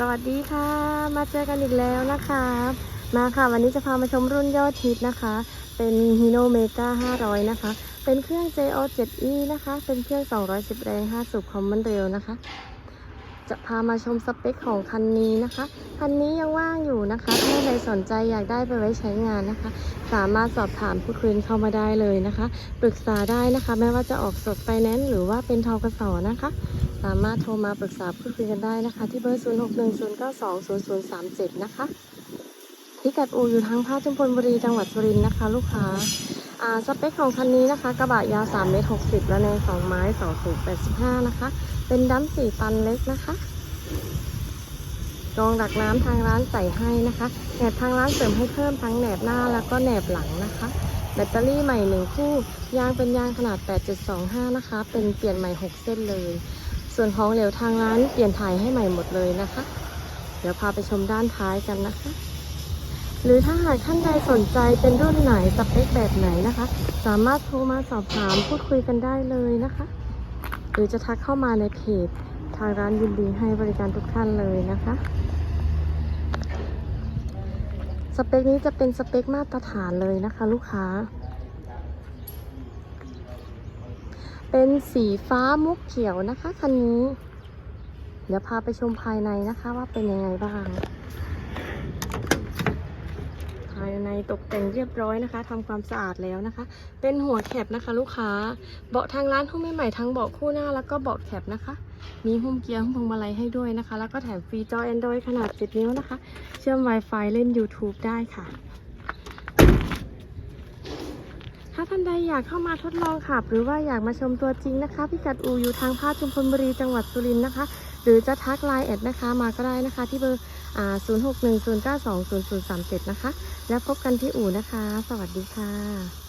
สวัสดีค่ะ มาเจอกันอีกแล้วนะคะ มาค่ะ วันนี้จะพามาชมรุ่นยอดฮิตนะคะ เป็น Hino Mega 500 นะคะ เป็นเครื่อง JO 7E นะคะ เป็นเครื่อง 210 แรง 5 สูบคอมมอนเร็วนะคะ จะพามาชมสเปคของคันนี้นะคะ คันนี้ยังว่างอยู่นะคะ ถ้าใครสนใจอยากได้ไปไว้ใช้งานนะคะ สามารถสอบถามพูดคุยเข้ามาได้เลยนะคะ ปรึกษาได้นะคะ ไม่ว่าจะออกสดไฟแนนซ์หรือว่าเป็นทกสนะคะ สามารถโทรมาปรึกษาพูดคุยกันได้นะคะ ที่เบอร์ 0610920037 นะคะพิกัดอูอยู่ทางภาคชุมพลบุรีจังหวัดสุรินทร์นะคะ ลูกค้าอ่าสเปคของคันนี้นะคะ กระบะยาว3เมตร60 และใน2ไม้2สูบ85 นะคะ เป็นดัม4ตันเล็กนะคะรองดักน้ำทางร้านใส่ให้นะคะแหนบทางร้านเสริมให้เพิ่มทั้งแหนบหน้าแล้วก็แหนบหลังนะคะแบตเตอรี่ใหม่1คู่ ยางเป็นยางขนาด 8.25 นะคะ เป็นเปลี่ยนใหม่ 6 เส้นเลย ส่วนของเหลวทางร้านเปลี่ยนถ่ายให้ใหม่หมดเลยนะคะ เดี๋ยวพาไปชมด้านท้ายกันนะคะ หรือถ้าหากท่านใดสนใจเป็นรุ่นไหนสเปคแบบไหนนะคะ สามารถโทรมาสอบถามพูดคุยกันได้เลยนะคะ หรือจะทักเข้ามาในเพจทางร้านยินดีให้บริการทุกท่านเลยนะคะ สเปคนี้จะเป็นสเปคมาตรฐานเลยนะคะ ลูกค้า เป็นสีฟ้ามุกเขียวนะคะคันนี้ เดี๋ยวพาไปชมภายในนะคะว่าเป็นยังไงบ้าง ภายในตกแต่งเรียบร้อยนะคะทำความสะอาดแล้วนะคะ เป็นหัวแคปนะคะ ลูกค้า เบาะทางร้านหุ้มใหม่ทั้งเบาะคู่หน้าแล้วก็เบาะแคปนะคะ มีหุ้มเกียร์หุ้มพวงมาลัยให้ด้วยนะคะ แล้วก็แถมฟรีจอ Android ขนาด10นิ้วนะคะ เชื่อม Wi-Fi เล่น YouTube ได้ค่ะ ถ้าท่านใดอยากเข้ามาทดลองขับ หรือว่าอยากมาชมตัวจริงนะคะ พิกัดอูอยู่ทางภาคชุมพลบุรีจังหวัดสุรินทร์นะคะ หรือจะทักไลน์แอดนะคะ มาก็ได้นะคะ ที่เบอร์0610920037 นะคะ แล้วพบกันที่อู่นะคะ สวัสดีค่ะ